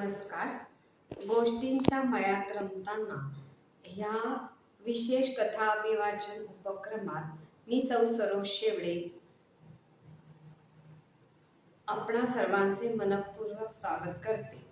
नमस्कार. गोष्टींच्या मयात रमताना ह्या विशेष कथा अभिवाचन उपक्रमात मी सौ सरोज शेवडे. आपणा सर्वांचे मनपूर्वक स्वागत करते.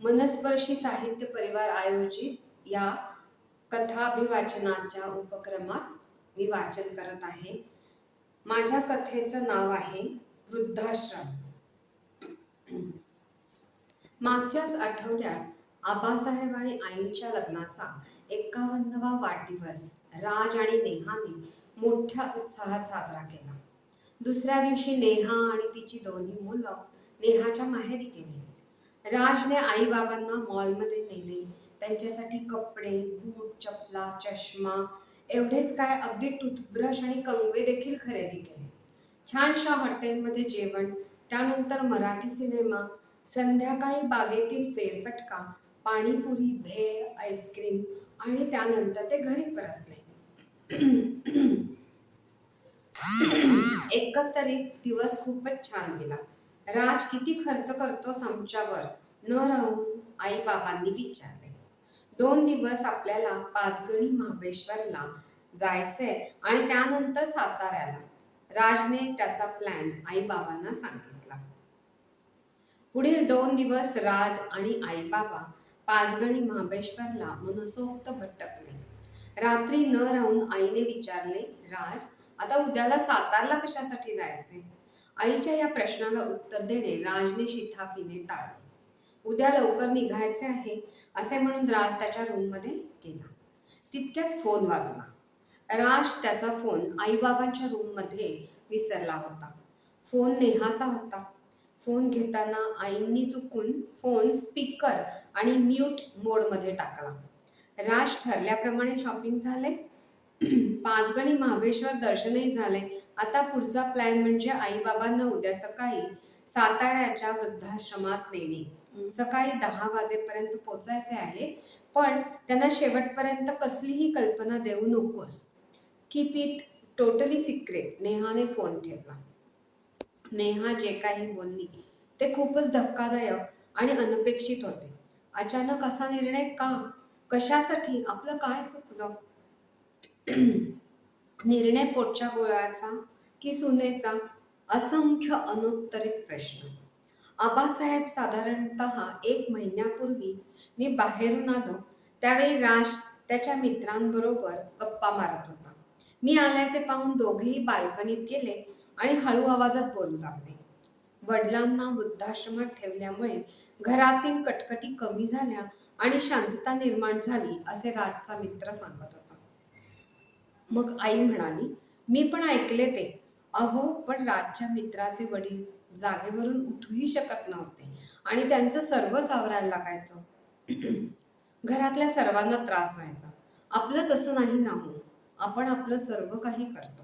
मनस्पर्शी साहित्य परिवार आयोजित या कथाभिवाचनाच्या उपक्रमात मी वाचन करत आहे. माझ्या कथेचं नाव आहे वृद्धाश्रम. मागच्याच आठवड्यात आबासाहेब आणि आईच्या लग्नाचा एकावन्नवा वाढदिवस राज आणि नेहाने मोठ्या उत्साहात साजरा केला. दुसऱ्या दिवशी नेहा आणि तिची दोन्ही मुलं नेहाच्या माहेरी गेली. राजने आई बाबांना मॉलमध्ये नेले. त्यांच्यासाठी कपडे बूट चपला चष्मा एवढेच काय अगदी टूथब्रश आणि कंगवे देखील खरेदी केले. छानशा हॉटेलमध्ये जेवण त्यानंतर मराठी सिनेमा संध्याकाळी बागेतील फेरफटका पाणीपुरी भेळ आईस्क्रीम आणि त्यानंतर ते घरी परतले. एकंदरीत दिवस खूपच छान गेला. राज किती खर्च करतोस आमच्यावर? न राहून आई बाबांनी विचारले. दोन दिवस आपल्याला पाचगणी महाबळेश्वरला जायचंय आणि त्यानंतर साताऱ्याला. राजने त्याचा प्लॅन आई बाबांना सांगितला. पुढील दोन दिवस राज आणि आईबाबा पाचगणी महाबळेश्वरला मनसोक्त भटकले. रात्री न राहून आईने विचारले राज आता उद्याला सातारला कशासाठी जायचे? आईच्या या प्रश्नाला उत्तर देणे राजने शिथाफीने टाळले. उद्या लवकर निघायचे आहे असे म्हणून राज त्याच्या रूममध्ये गेला. तितक्यात फोन वाजला. राज त्याचा फोन आईबाबांच्या रूममध्ये विसरला होता. फोन नेहाचा होता. फोन घेताना आईंनी चुकून फोन स्पीकर आणि म्यूट मोडमध्ये टाकला. राज ठरल्याप्रमाणे शॉपिंग झाले. पाचगणी महाबळेश्वर दर्शनही झाले. आता पुढचा प्लॅन म्हणजे आई बाबांना उद्या सकाळी साताऱ्याच्या वृद्धाश्रमात नेणे. सकाळी दहा वाजेपर्यंत पोचायचे आहे पण त्यांना शेवटपर्यंत कसलीही कल्पना देऊ नकोस. कीप इट टोटली सिक्रेट नेहाने फोन ठेवला. नेहा जे काही बोलली ते खूपच धक्कादायक आणि अनपेक्षित होते. अचानक असा निर्णय का? कशासाठी? आपलं काय चुकलं? निर्णय पोटच्या गोळ्याचा की सुनेचा? असंख्य अनुत्तरित प्रश्न. आबासाहेब साधारणत एक महिन्यापूर्वी मी बाहेरून आलो त्यावेळी राज त्याच्या मित्रांबरोबर गप्पा मारत होता. मी आल्याचे पाहून दोघेही बाल्कनीत गेले आणि हळू आवाजात बोलू लागले. वडिलांना वृद्धाश्रमात ठेवल्यामुळे घरातील कटकटी कमी झाल्या आणि शांतता निर्माण झाली असे राजचा मित्र सांगत होता. मग आई म्हणाली मी पण ऐकले ते. अहो पण राजच्या मित्राचे वडील जागेवरून उठूही शकत नव्हते आणि त्यांचं सर्वच आवरायला लागायचं. घरातल्या सर्वांना त्रास व्हायचा. आपलं तसं नाही ना हो. आपण आपलं सर्व काही करतो.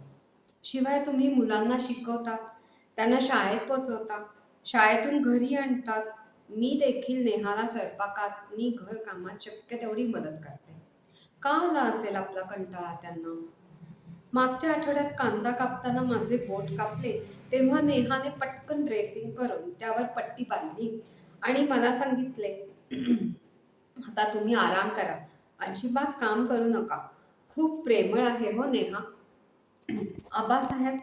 शिवाय तुम्ही मुलांना शिकवतात त्यांना शाळेत पोचवता शाळेतून घरी आणतात. मी देखील नेहाला स्वयंपाकात. मी घर कामात शक्य तेवढी मदत करते. का आला असेल आपला कंटाळा त्यांना? मागच्या आठवड्यात कांदा कापताना माझे बोट कापले तेव्हा नेहाने पटकन ड्रेसिंग करून त्यावर पट्टी बांधली आणि मला सांगितले आता तुम्ही आराम करा. अजिबात काम करू नका. खूप प्रेमळ आहे हो नेहा. आबासाहेब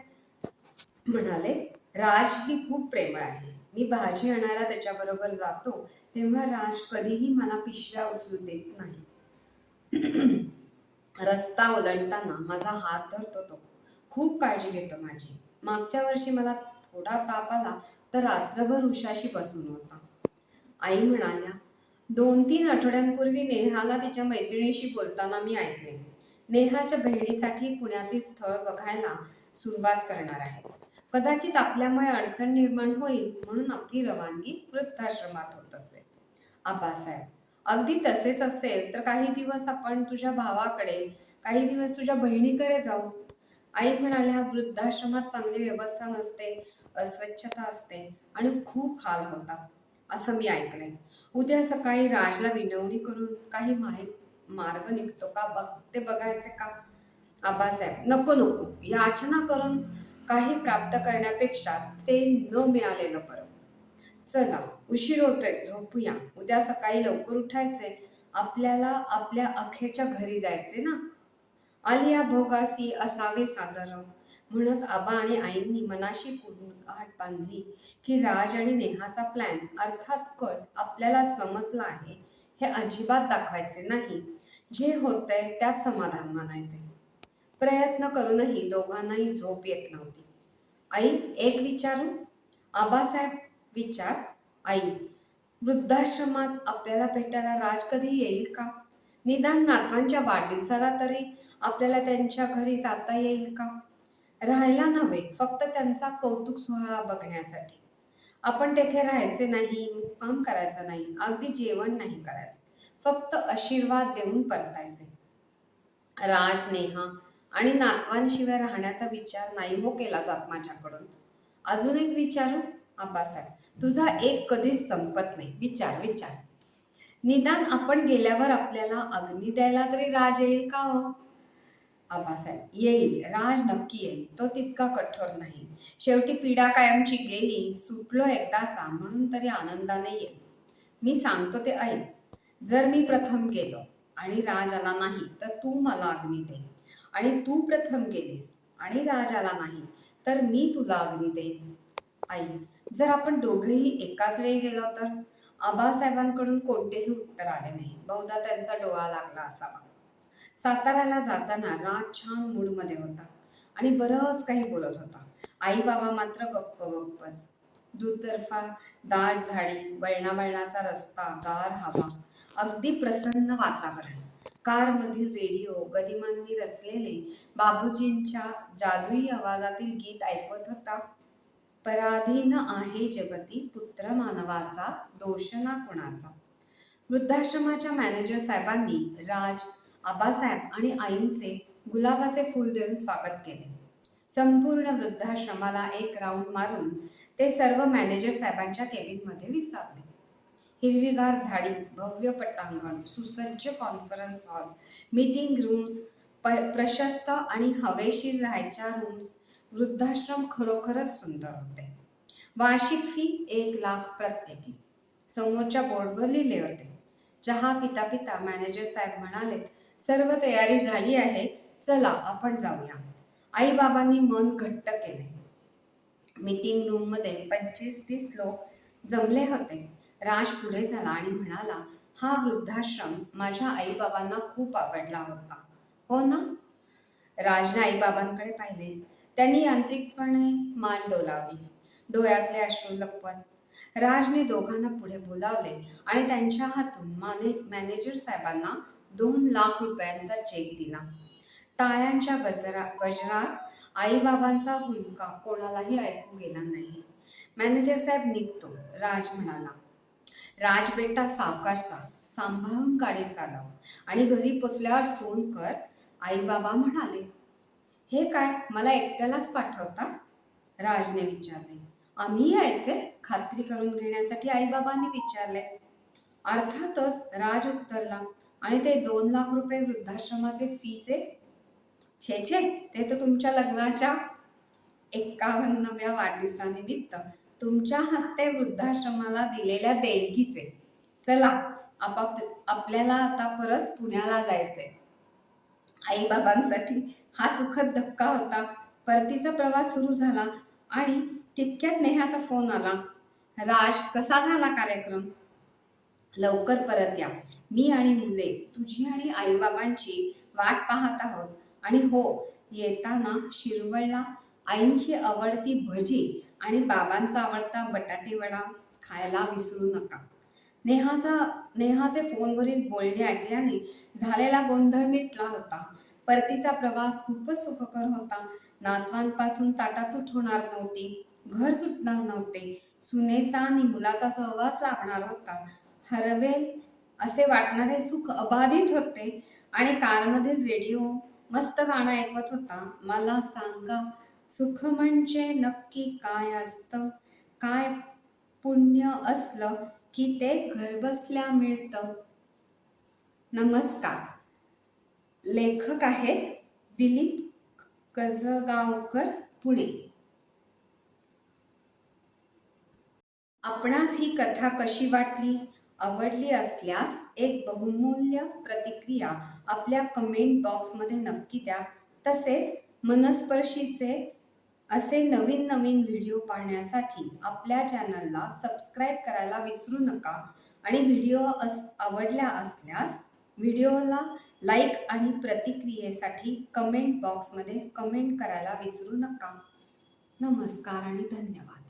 म्हणाले राज ही खूप प्रेमळ आहे. मी भाजी आणायला त्याच्याबरोबर जातो तेव्हा राज कधीही मला पिशव्या उचलू देत नाही. रस्ता ओलांडताना माझा हात धरतो तो. खूप काळजी घेतो माझी. मागच्या वर्षी मला थोडा ताप आला तर रात्रभर उशाशी बसून होता. आई म्हणाल्या दोन तीन आठवड्यांपूर्वी नेहाला तिच्या मैत्रिणीशी बोलताना मी ऐकले. नेहाच्या बहिणीसाठी पुण्यातील स्थळ बघायला सुरुवात करणार आहे. कदाचित आपल्यामुळे अडचण निर्माण होईल म्हणून आपली रवानगी वृद्धाश्रमात होत असे. आबासाहेब अगदी तसेच असेल तर काही दिवस आपण तुझ्या भावाकडे काही दिवस तुझ्या बहिणीकडे जाऊ. आई म्हणाल्या वृद्धाश्रमात चांगली व्यवस्था नसते अस्वच्छता असते आणि खूप हाल होतात. असं मी ऐकलंय. उद्या सकाळी राजला विनवणी करून काही माहीत मार्ग निघतो का? बघ ते बघायचे का? आबासाहेब नको नको. याचना करून काही प्राप्त करण्यापेक्षा ते न मिळालेलं बरं. चला उशीर होतोय झोपूया. उद्या सकाळी लवकर उठायचंय. आपल्याला आपल्या अखेरच्या घरी जायचे ना? आलिया भोगासी असावे सादर म्हणत आबा आणि आईंनी मनाशी गाठ बांधली की राज आणि नेहाचा प्लॅन अर्थात कट आपल्याला समजला आहे हे अजिबात दाखवायचे नाही. जे होतंय त्यात समाधान मानायचे प्रयत्न करूनही दोघांनाही झोप येत नव्हती. आई एक विचारू? आबासाहेब विचार आई वृद्धाश्रमात आपल्याला भेटायला राज कधी येईल का? निदान नातवांच्या वाढदिवसाला तरी आपल्याला त्यांच्या घरी जाता येईल का? राहायला नव्हे फक्त त्यांचा कौतुक सोहळा बघण्यासाठी. आपण तेथे राहायचे नाही मुक्काम करायचा नाही अगदी जेवण नाही करायचं. फक्त आशीर्वाद देऊन परतायचे. राज नेहा आणि नातवांशिवाय राहण्याचा विचार नाही हो केला जात माझ्याकडून. अजून एक विचारू? आबासाहेब तुझा एक कधीच संपत नाही. विचार विचार. निदान आपण गेल्यावर आपल्याला अग्नी द्यायला तरी राज येईल का हो? आबासाहेब येईल. राज नक्की येईल. तो तितका कठोर नाही. शेवटी पीडा कायमची गेली सुटलो एकदाचा म्हणून तरी आनंदाने येईल. मी सांगतो ते ऐक. जर मी प्रथम गेलो आणि राज आला नाही तर तू मला अग्नी दे. आणि तू प्रथम गेलीस आणि राज आला नाही तर मी तुला अग्नी देईन. आई जर आपण दोघेही एकाच वेळी गेलो तर? आबासाहेबांकडून कोणतेही उत्तर आले नाही. बहुधा त्यांचा डोळा लागला असावा. साताऱ्याला जाताना राज छान मूडमध्ये होता आणि बरंच काही बोलत होता. आई बाबा मात्र गप्प गप्पच. दुतर्फा दाट झाडी वळणावळणाचा रस्ता गार हवा अगदी प्रसन्न वातावरण. कारमधील रेडिओ गदिमांनी रचलेले बाबूजींच्या जादुई आवाजातील गीत ऐकवत होता. पराधीन आहे जगती पुत्र मानवाचा दोष ना कुणाचा? वृद्धाश्रमाच्या मॅनेजर साहेबांनी राज आबासाहेब आणि आईंचे गुलाबाचे फूल देऊन स्वागत केले. संपूर्ण वृद्धाश्रमाला एक राऊंड मारून ते सर्व मॅनेजर साहेबांच्या केबिनमध्ये विसावले. हिरवीगार झाडी भव्य पटांगण सुसज्ज कॉन्फरन्स हॉल मीटिंग रूम्स प्रशस्त आणि हवेशीर राहायच्या रूम्स वृद्धाश्रम खरोखरच सुंदर होते. वार्षिक फी एक लाख प्रत्येकी. समोरच्या बोर्डवर लिहिले होते. चहा पिता पिता मॅनेजर साहेब म्हणाले सर्व तयारी झाली आहे चला आपण जाऊया. आई बाबांनी मन घट्ट केले. मीटिंग रूममध्ये पंचवीस तीस लोक जमले होते. राज पुढे झाला आणि म्हणाला हा वृद्धाश्रम माझ्या आईबाबांना खूप आवडला होता. हो ना? राजने आईबाबांकडे पाहिले. त्यांनी यांत्रिकपणे मान डोलावली डोळ्यातले अश्रू लपवत राजने दोघांना पुढे बोलावले आणि त्यांच्या हातून माने मॅनेजर साहेबांना दोन लाख रुपयांचा चेक दिला. टाळ्यांच्या गजरा गजरात आईबाबांचा हुलका कोणालाही ऐकू गेला नाही. मॅनेजर साहेब निघतो. राज म्हणाला राजबेटा सावकारचा सांभाळून गाडी चालव आणि घरी पोचल्यावर फोन कर. आई बाबा म्हणाले हे काय मला एकट्यालाच पाठवता? राजने विचारले आम्ही यायचे? खात्री करून घेण्यासाठी आईबाबांनी विचारले. अर्थातच राज उत्तरला आणि ते दोन लाख रुपये वृद्धाश्रमाचे फीचे छे छे ते तर तुमच्या लग्नाच्या एकावन्नव्या वाढदिवसानिमित्त तुमच्या हस्ते वृद्धाश्रमाला दिलेल्या देणगीचे. चला आपाप आपल्याला आता परत पुण्याला जायचंय. आई बाबांसाठी हा सुखद धक्का होता. परतीचा प्रवास सुरू झाला आणि तितक्यात नेहाचा फोन आला. राज कसा झाला कार्यक्रम? लवकर परत या. मी आणि मुले तुझी आणि आईबाबांची वाट पाहत आहोत. आणि हो येताना शिरवळला आईंची आवडती भजी आणि बाबांचा आवडता बटाटे वडा खायला विसरू नका. नेहाचा नेहाचे फोनवरील बोलणे ऐकल्याने झालेला गोंधळ मिटला होता. परतीचा प्रवास खूपच सुखकर होता. नातवांपासून ताटातूट होणार नव्हती. घर सुटणार नव्हते. सुनेचा आणि मुलाचा सहवास लाभणार होता. हरवेल असे वाटणारे सुख अबाधित होते आणि कारमधील रेडिओ मस्त गाणं ऐकवत होता. मला सांगा सुख म्हणजे नक्की काय असतं? काय पुण्य असलं की ते घरबसल्या मिळतं? नमस्कार. लेखक आहेत दिलीप कजगावकर पुणे. आपणास ही कथा कशी वाटली? आवडली असल्यास एक बहुमूल्य प्रतिक्रिया आपल्या कमेंट बॉक्समध्ये नक्की द्या. तसेच मनस्पर्शीचे असे नवीन नवीन व्हिडिओ पाहण्यासाठी आपल्या चॅनलला सबस्क्राईब करायला विसरू नका आणि व्हिडिओ अस आवडल्या असल्यास व्हिडिओला लाईक आणि प्रतिक्रियेसाठी कमेंट बॉक्समध्ये कमेंट करायला विसरू नका. नमस्कार आणि धन्यवाद.